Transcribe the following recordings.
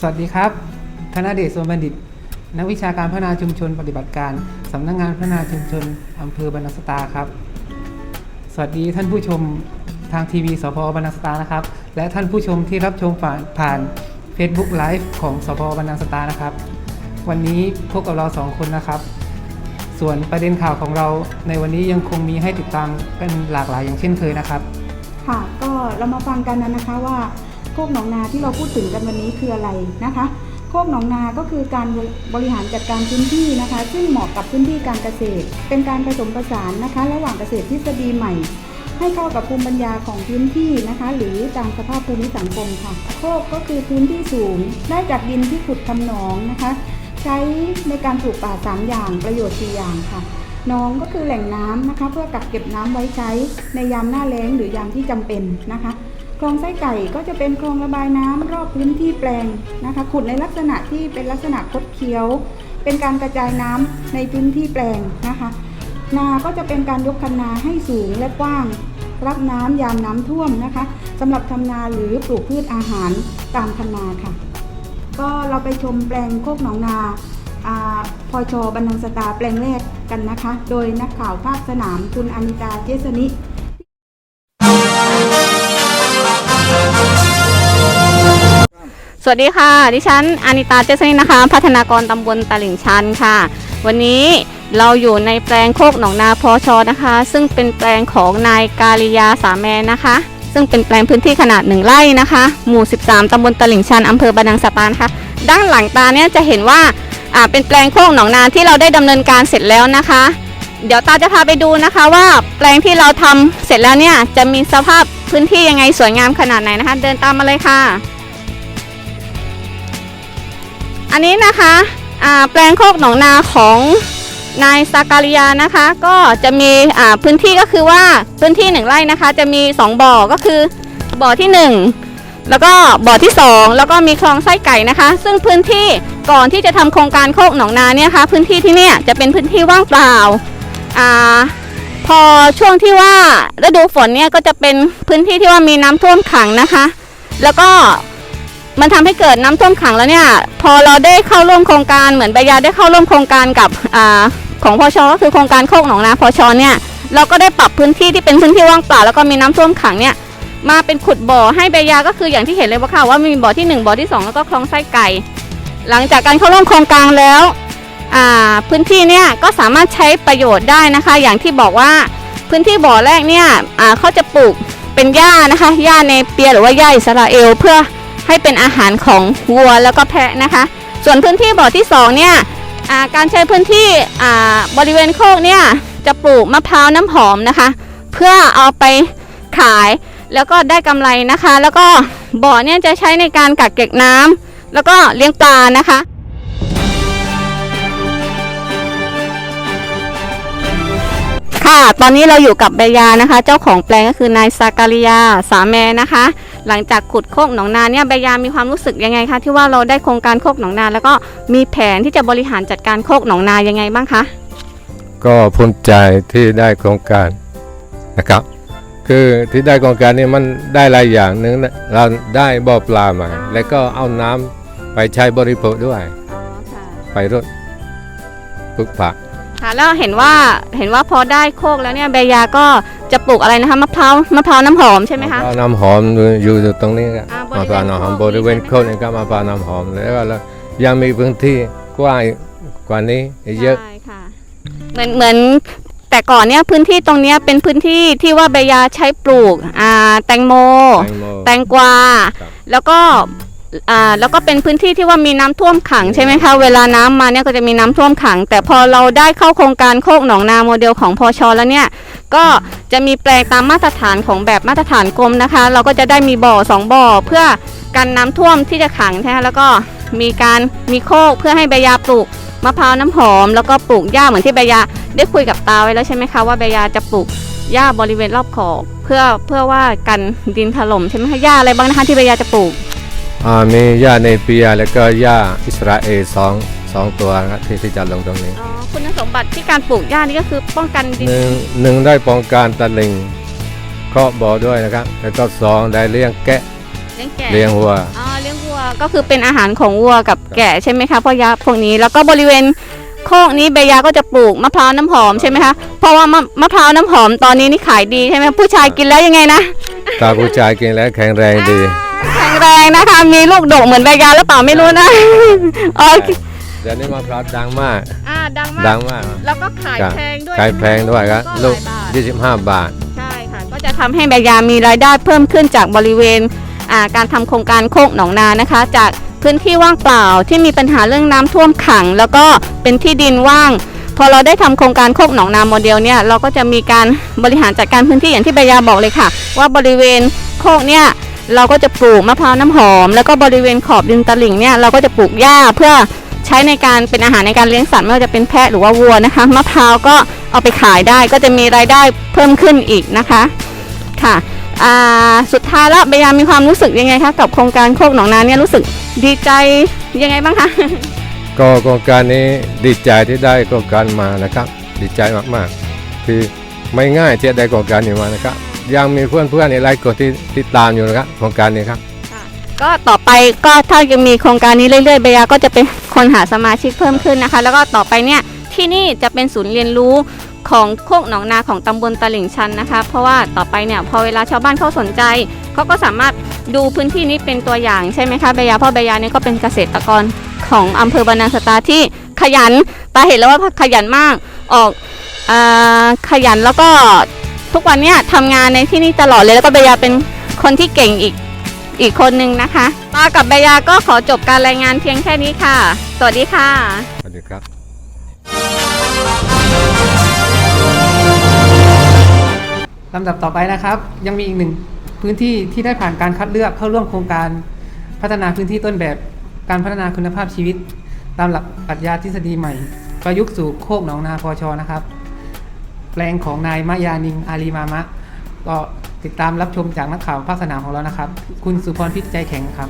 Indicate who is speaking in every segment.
Speaker 1: สวัส
Speaker 2: ดีครับ ธนเดชสวนบัณฑิต นักวิชาการพัฒนาชุมชนปฏิบัติการสำนักงานพัฒนาชุมชนอำเภอบรรนังสตาครับ สวัสดีท่านผู้ชมทางทีวีสพบรรนังสตานะครับ และท่านผู้ชมที่รับชมผ่านผ่าน Facebook Live ของสพบรรนังสตานะครับ วันนี้พบกับเราสองคนนะครับ ส่วนประเด็นข่าวของเราในวันนี้ยังคงมีให้ติดตามกันหลากหลายอย่างเช่นเคยนะครับ
Speaker 1: ค่ะ ก็เรามาฟังกันนะคะว่า โคกหนองนาที่เราพูดถึงกันวันนี้คืออะไรนะคะโคกหนองนาก็คือการบริหารจัดการพื้นที่นะคะ ซึ่งเหมาะกับพื้นที่การเกษตร เป็นการผสมผสานนะคะ ระหว่างเกษตรทฤษฎีใหม่ ให้เข้ากับภูมิปัญญาของพื้นที่นะคะ หรือตามสภาพภูมิสังคมค่ะโคกก็คือพื้นที่สูงได้จากดินที่ขุดทำหนองนะคะ ใช้ในการปลูกป่าสามอย่างประโยชน์สี่อย่างค่ะหนองก็คือแหล่งน้ำนะคะ เพื่อกักเก็บน้ำไว้ใช้ในยามหน้าแล้งหรือยามที่จำเป็นนะคะ คลองไส้ไก่ก็จะเป็นคลองระบายน้ำรอบพื้นที่แปลงนะคะขุดในลักษณะที่เป็นลักษณะคดเคี้ยว เป็นการกระจายน้ำในพื้นที่แปลงนะคะ นาก็จะเป็นการยกคันนาให้สูงและกว้าง รับน้ำยามน้ำท่วมนะคะสำหรับทำนาหรือปลูกพืชอาหารตามคันนาค่ะ ก็เราไปชมแปลงโคกหนองนาอาพอชอบรรนังสตาแปลงแรกกันนะคะ โดยนักข่าวภาคสนามคุณอานิตาเจษนิ
Speaker 3: สวัสดีค่ะ ดิฉันอานิตาเจษนินะคะ พัฒนากรตำบลตลิ่งชันค่ะ วันนี้เราอยู่ในแปลงโคกหนองนาพอชอนะคะ ซึ่งเป็นแปลงของนายกาลิยาสาแมนนะคะ ซึ่งเป็นแปลงพื้นที่ขนาดหนึ่งไร่นะคะ หมู่ 13ตำบลตลิ่งชันอำเภอบานังสะปานค่ะด้านหลังตาเนี่ยจะเห็นว่าอ่าเป็นแปลงโคกหนองนาที่เราได้ดำเนินการเสร็จแล้วนะคะ เดี๋ยวตาจะพาไปดูนะคะว่าแปลงที่เราทำเสร็จแล้วเนี่ยจะมีสภาพพื้นที่ยังไงสวยงามขนาดไหนนะคะ เดินตามมาเลยค่ะ อันนี้นะคะแปลงโคกหนองนาของนายซาการิยานะคะก็จะมีพื้นที่ก็คือว่าพื้นที่หนึ่งไร่นะคะ จะมี 2 บ่อก็คือบ่อที่ 1 แล้วก็บ่อที่ 2 แล้วก็มีคลองไส้ไก่นะคะ ซึ่งพื้นที่ก่อนที่จะทำโครงการโคกหนองนาเนี่ยค่ะพื้นที่ที่เนี่ยจะเป็นพื้นที่ว่างเปล่าอ่าพอช่วงที่ว่าฤดูฝนเนี่ยก็จะเป็นพื้นที่ที่ว่ามีน้ำท่วมขังนะคะ แล้วก็ มันทำให้เกิดน้ำท่วมขังแล้วเนี่ย พอเราได้เข้าร่วมโครงการเหมือนใบยาได้เข้าร่วมโครงการกับอของพอชอก็คือโครงการโคกหนองนาพอชอเนี่ยเราก็ได้ปรับพื้นที่ที่เป็นพื้นที่ว่างเปล่าแล้วก็มีน้ำท่วมขังเนี่ยมาเป็นขุดบ่อให้ใบยาก็คืออย่างที่เห็นเลยว่าค่ะว่ามีบ่อที่ 1 บ่อที่ 2 แล้วก็คลองไส้ไก่ หลังจากการเข้าร่วมโครงการแล้วพื้นที่เนี่ยก็สามารถใช้ประโยชน์ได้นะคะ อย่างที่บอกว่าพื้นที่บ่อแรกเนี่ยเขาจะปลูกเป็นหญ้านะคะหญ้าเนเปียหรือว่าหญ้าอิสราเอลเพื่อ ให้เป็นอาหารของวัวแล้วก็แพะนะคะ ส่วนพื้นที่บ่อที่2เนี่ยการใช้พื้นที่บริเวณโคกเนี่ยจะปลูกมะพร้าวน้ำหอมนะคะ เพื่อเอาไปขายแล้วก็ได้กำไรนะคะ แล้วก็บ่อเนี่ยจะใช้ในการกักเก็บน้ำแล้วก็เลี้ยงปลานะคะค่ะ ตอนนี้เราอยู่กับเบยานะคะ เจ้าของแปลงก็คือนายซาการิยา สาแมนะคะ หลังจากขุดโคกหนองนาเนี่ยเบยามีความรู้สึกยังไงคะที่ว่าเราได้โครงการโคกหนองนา แล้วก็มีแผนที่จะบริหารจัดการโคกหนองนายังไงบ้างคะ
Speaker 4: ก็ภูมิใจที่ได้โครงการนะครับ คือที่ได้โครงการนี้มันได้หลายอย่างหนึ่งนะเราได้บ่อปลามา แล้วก็เอาน้ำไปใช้บริโภคด้วย
Speaker 3: อ๋อค่ะ
Speaker 4: ไปรดปลูกผัก
Speaker 3: ค่ะแล้วเห็นว่าเห็นว่าพอได้โคกแล้วเนี่ยเบยาก็ จะปลูกอะไรนะคะมะพร้าวมะพร้าวน้ำหอมใช่ไหมคะ
Speaker 4: มะพร้าวน้ำหอมอยู่อยู่ตรงนี้ครับ
Speaker 3: อ่ามะ
Speaker 4: พร้าวน้ำหอม
Speaker 3: บบริ
Speaker 4: ริ
Speaker 3: เว
Speaker 4: เว
Speaker 3: ณ
Speaker 4: ณ
Speaker 3: โค
Speaker 4: โค
Speaker 3: ก
Speaker 4: กนี่ก็มะพร้าวน้ำหอมแล้วก็ยังมีพื้นที่กว้างกว่านี้อีกเยอะ
Speaker 3: ใช่ค่ะเหมือนเหมือนแต่ก่อนเนี่ยพื้นที่ตรงเนี้ยเป็นพื้นที่ที่ว่าเบยาใช้ปลูกอ่าแตงโม
Speaker 4: แตงโม
Speaker 3: แตงกวา
Speaker 4: ครับ
Speaker 3: แล้วก็ อ่าแล้วก็เป็นพื้นที่ที่ว่ามีน้ำท่วมขังใช่ไหมคะเวลาน้ำมาเนี่ยก็จะมีน้ำท่วมขัง แต่พอเราได้เข้าโครงการโคกหนองนาโมเดลของพอชอแล้วเนี่ยก็จะมีแปลงตามมาตรฐานของแบบมาตรฐานกรมนะคะ เราก็จะได้มีบ่อสองบ่อเพื่อกันน้ำท่วมที่จะขังนะคะแล้วก็มีการมีโคกเพื่อให้ใบยาปลูกมะพร้าวน้ำหอม แล้วก็ปลูกหญ้าเหมือนที่ใบยาได้คุยกับตาไว้แล้วใช่ไหมคะว่าใบยาจะปลูกหญ้าบริเวณรอบขอบเพื่อเพื่อว่ากันดินถล่มใช่ไหมคะหญ้าอะไรบ้างนะคะที่ใบยาจะปลูก
Speaker 4: อ่ามีหญ้าเนเปียแล้วก็หญ้าอิสราเอลสองสองตัวนะครับที่ที่จะลงตรงนี้
Speaker 3: อ๋อคุณสมบัติที่การปลูกหญ้านี่ก็คือป้องกันดิน
Speaker 4: หนึ่งหนึ่งได้ป้องกันตะลิงก็บ่อด้วยนะครับ แล้วก็สองได้เลี้ยงแกะ
Speaker 3: เลี้ยงแกะ
Speaker 4: เลี้ยงวัว
Speaker 3: อ๋อเลี้ยงวัวก็คือเป็นอาหารของวัวกับแกะใช่ไหมคะพ่อยาพวกนี้แล้วก็บริเวณโคกนี้เบยาก็จะปลูกมะพร้าวน้ำหอมใช่ไหมคะเพราะว่ามะมะพร้าวน้ำหอมตอนนี้นี่ขายดีใช่ไหมผู้ชายกินแล้วยังไงนะ
Speaker 4: ตาผู้ชายกินแล้วแข็งแรงดี
Speaker 3: แข็ งแรงนะคะ มีลูกดกเหมือนเบยาหรือเปล่าไม่รู้นะโอเค
Speaker 4: เดี๋ยวนี้มะพร้าวดังมาก
Speaker 3: อ่าดังมา
Speaker 4: ดั
Speaker 3: ก
Speaker 4: งมาก
Speaker 3: แล้วก็ขาย
Speaker 4: ครับ
Speaker 3: แพงด้วย
Speaker 4: ขายแพงด้วยครับ
Speaker 3: ก็ห
Speaker 4: ลูก
Speaker 3: ลายบาท
Speaker 4: 25 บาท
Speaker 3: ใช่ค่ะ ก็จะทำให้แบยามีรายได้เพิ่มขึ้นจากบริเวณอ่าการทำโครงการโคกหนองนานะคะ จากพื้นที่ว่างเปล่าที่มีปัญหาเรื่องน้ำท่วมขัง แล้วก็เป็นที่ดินว่าง พอเราได้ทำโครงการโคกหนองนาโมเดลเนี่ยเราก็จะมีการบริหารจัดการพื้นที่อย่างที่แบยาบอกเลยค่ะ ว่าบริเวณโคกเนี่ย เราก็จะปลูกมะพร้าวน้ำหอม แล้วก็บริเวณขอบริมตลิ่งเนี่ยเราก็จะปลูกหญ้าเพื่อใช้ในการเป็นอาหารในการเลี้ยงสัตว์ไม่ว่าจะเป็นแพะหรือว่าวัวนะคะมะพร้าวก็เอาไปขายได้ก็จะมีรายได้เพิ่มขึ้นอีกนะคะค่ะอ่าสุดท้ายแล้วเบยามีความรู้สึกยังไงคะกับโครงการโคกหนองนาเนี่ยรู้สึกดีใจยังไงบ้างคะ
Speaker 4: ก็โครงการนี้ดีใจที่ได้โครงการมานะครับ ดีใจมากๆ คือไม่ง่ายที่จะได้โครงการนี้มานะครับ ยังมีเพื่อนๆในหลายคนที่ติดตามอยู่นะครับโครงการนี้ครับ
Speaker 3: ก็ต่อไปก็ถ้ายังมีโครงการนี้เรื่อยๆเบยาก็จะเป็นคนหาสมาชิกเพิ่มขึ้นนะคะ แล้วก็ต่อไปเนี่ยที่นี่จะเป็นศูนย์เรียนรู้ของโคกหนองนาของตำบลตลิ่งชันนะคะ เพราะว่าต่อไปเนี่ยพอเวลาชาวบ้านเขาสนใจเขาก็สามารถดูพื้นที่นี้เป็นตัวอย่างใช่ไหมคะเบยาเพราะเบยาเนี่ยก็เป็นเกษตรกรของอำเภอบรรนังสตาที่ขยันตาเห็นแล้วว่าขยันมากออกอาขยันแล้วก็ ทุกวันเนี่ยทำงานในที่นี่ตลอดเลยแล้วก็เบยาเป็นคนที่เก่งอีกอีกคนนึงนะคะปากับเบยาก็ขอจบการรายงานเพียงแค่นี้ค่ะ สวัสดีค่ะ
Speaker 4: สวัสดีครับ
Speaker 2: ลำดับต่อไปนะครับ ยังมีอีกหนึ่งพื้นที่ที่ได้ผ่านการคัดเลือกเข้าร่วมโครงการพัฒนาพื้นที่ต้นแบบการพัฒนาคุณภาพชีวิต ตามหลักปรัชญาทฤษฎีใหม่ ประยุกต์สู่โคกหนองนาพอชนะครับ แปลงของนายมะยานิงอาลีมามะ ก็ติดตามรับชมจากนักข่าวภาคสนามของเรานะครับ คุณสุพรพิษใจแข็งครับ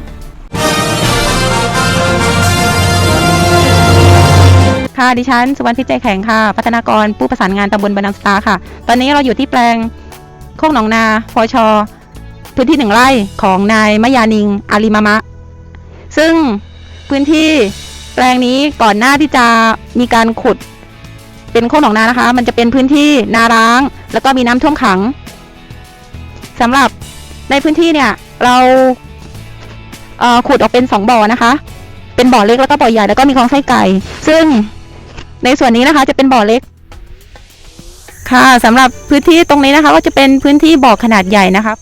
Speaker 5: ค่ะดิฉันสุวรรณพิจัยแข็งค่ะ พัฒนากรผู้ประสานงานตำบลบรรนังสตาค่ะ ตอนนี้เราอยู่ที่แปลงโคกหนองนาพอชอพื้นที่หนึ่งไร่ของนายมะยานิงอาลีมามะ ซึ่งพื้นที่แปลงนี้ก่อนหน้าที่จะมีการขุด เป็นโคกหนองนานะคะ มันจะเป็นพื้นที่นาร้าง แล้วก็มีน้ำท่วมขังสำหรับในพื้นที่เนี่ย เราเขุดออกเป็นสองบ่อนะคะ เป็นบ่อเล็กแล้วก็บ่อใหญ่แล้วก็มีคลองไส้ไก่ ซึ่งในส่วนนี้นะคะจะเป็นบ่อเล็ก ค่ะสำหรับพื้นที่ตรงนี้นะคะ ก็จะเป็นพื้นที่บ่อขนาดใหญ่นะคะ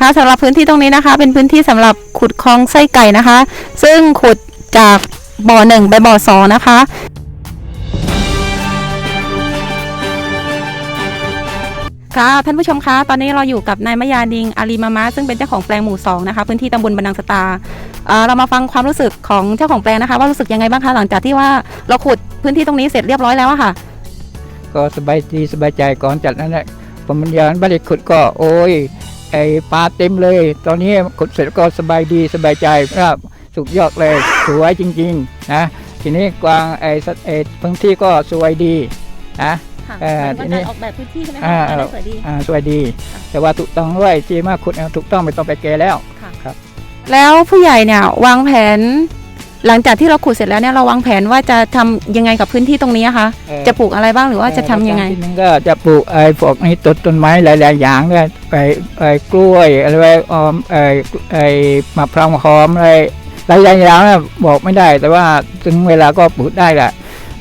Speaker 5: ค่ะสำหรับพื้นที่ตรงนี้นะคะ เป็นพื้นที่สำหรับขุดคลองไส้ไก่นะคะ ซึ่งขุดจากบ่อหนึ่งไปบ่อสองนะคะ ค่ะท่านผู้ชมคะตอนนี้เราอยู่กับนายมะยาดิงอาลีมามะซึ่งเป็นเจ้าของแปลงหมู่สองนะคะพื้นที่ตำบลบันนังสตาเรามาฟังความรู้สึกของเจ้าของแปลงนะคะว่ารู้สึกยังไงบ้างคะหลังจากที่ว่าเราขุดพื้นที่ตรงนี้เสร็จเรียบร้อยแล้วะค่ะ
Speaker 6: ก็สบายดีสบายใจก่อนจากนั้นแหละพอมันยานบริขุดก็โอ้ยไอปลาเต็มเลย ตอนนี้ขุดเสร็จก็สบายดีสบายใจครับสุดยอดเลยสวยจริง ๆ นะทีนี้กวางไอไอพื้นที่ก็สวยดีนะ
Speaker 5: ค่ะ
Speaker 6: เอ่อทีนี้
Speaker 5: ออกแบบพื้นที่ใช่ไหม
Speaker 6: อ่า
Speaker 5: คะได้สวยดี
Speaker 6: อ่าสวยดีแต่ว่าถูกต้องด้วยที่มาขุดเอาถูกต้องไม่ต้องไปแก่แล้ว
Speaker 5: แล้วผู้ใหญ่เนี่ยวางแผน หลังจากที่เราขุดเสร็จแล้วเนี่ยเราวางแผนว่าจะทำยังไงกับพื้นที่ตรงนี้อะคะ
Speaker 6: เอ่อ
Speaker 5: จะปลูกอะไรบ้างหรือว่าจะทำยังไง
Speaker 6: เอ่อประการที่หนึงก็จะปลูกไอ้พวกนี้ต้นต้นไม้หลาย ๆ อย่างเลยไอ้ไอ้กล้วยอะไรไว้ออมไอ้ไอ้มะพร้าวหอมอะไรหลายๆอย่างนะบอกไม่ได้ แต่ว่าถึงเวลาก็ปลูกได้แหละ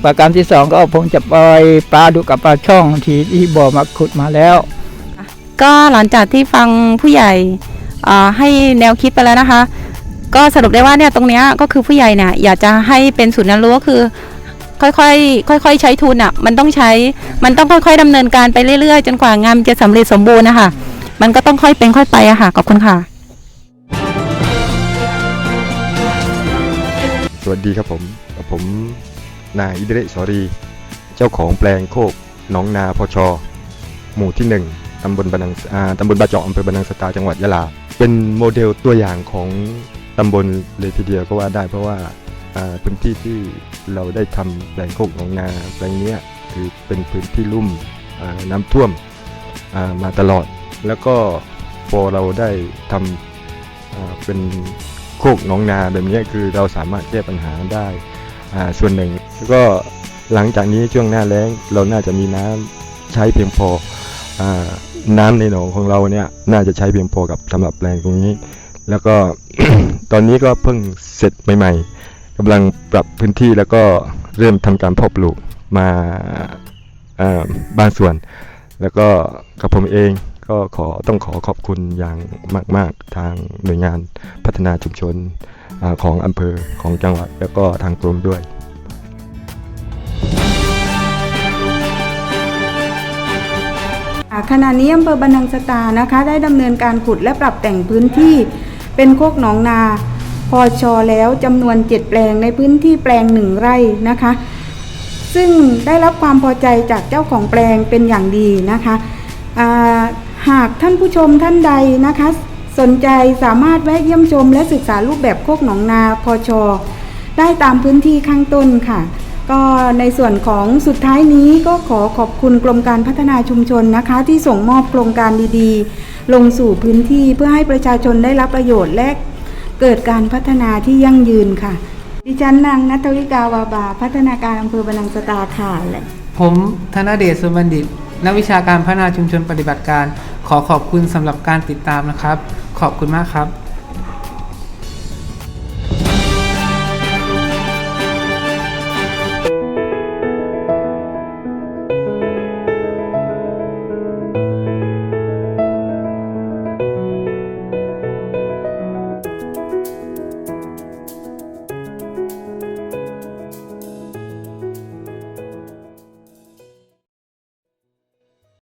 Speaker 6: ประการที่สองก็ผมจะปล่อยปลาดุกกับปลาช่องที่ที่บ่อมาขุดมาแล้ว
Speaker 5: ก็หลังจากที่ฟังผู้ใหญ่เอ่อให้แนวคิดไปแล้วนะคะ ก็สรุปได้ว่าเนี่ยตรงเนี้ยก็คือผู้ใหญ่เนี่ยอยากจะให้เป็นศูนย์เรียนรู้ก็คือค่อยๆค่อยๆใช้ทุนอะมันต้องใช้มันต้องค่อย ๆดำเนินการไปเรื่อยๆ จนกว่างานจะสำเร็จสมบูรณ์นะคะมันก็ต้องค่อยเป็นค่อยไปอะค่ะขอบคุณค่ะ
Speaker 7: สวัสดีครับผมกับผม นายอิเดเรสอรี เจ้าของแปลงโคกหนองนาพอชอหมู่ที่หนึ่งตำบลบานังอ่าตำบลบาเจาะอำเภอบานังสตาจังหวัดยะลา เป็นโมเดลตัวอย่างของตำบลเลยทีเดียวก็ว่าได้เพราะว่าพื้นที่ที่เราได้ทำแปลงโคกหนองนาแปลงนี้คือเป็นพื้นที่ลุ่มน้ำท่วมมาตลอด แล้วก็พอเราได้ทำอ่าเป็นโคกหนองนาแบบนี้คือเราสามารถแก้ปัญหาได้ ส่วนหนึ่งแล้วก็หลังจากนี้ช่วงหน้าแล้งเราน่าจะมีน้ำใช้เพียงพออาน้ำในหนองของเราเนี่ยน่าจะใช้เพียงพอกับสำหรับแปลงตรงนี้ แล้วก็ตอนนี้ก็เพิ่งเสร็จใหม่ ๆกำลังปรับพื้นที่แล้วก็เริ่มทำการเพาะปลูกมาอ่าบางส่วน แล้วก็กับผมเอง ก็ขอต้องขอขอบคุณอย่างมาก ๆ ทางหน่วยงานพัฒนาชุมชนอของอำเภอของจังหวัด แล้วก็ทางกรมด้วย
Speaker 1: ขณะนี้อำเภอบรรนังสตานะคะ ได้ดำเนินการขุดและปรับแต่งพื้นที่เป็นโคกหนองนาพอชอแล้วจำนวน7แปลงในพื้นที่แปลงหนึ่งไร่นะคะ ซึ่งได้รับความพอใจจากเจ้าของแปลงเป็นอย่างดีนะคะ หากท่านผู้ชมท่านใดนะคะ สนใจสามารถแวะเยี่ยมชม และศึกษารูปแบบโคกหนองนาพอชอได้ตามพื้นที่ข้างต้นค่ะ ก็ในส่วนของสุดท้ายนี้ก็ขอขอบคุณกรมการพัฒนาชุมชนนะคะ ที่ส่งมอบโครงการดีๆ ลงสู่พื้นที่เพื่อให้ประชาชนได้รับประโยชน์และเกิดการพัฒนาที่ยั่งยืนค่ะ ดิฉันนางนัทวิกาวาบา พัฒนาการอำเภอบรรนังสตาค่ะและ
Speaker 2: ผมธนเดชสุวรรณบัณฑิต นักวิชาการพัฒนาชุมชนปฏิบัติการ ขอขอบคุณสำหรับการติดตามนะครับ ขอบคุณมากครับ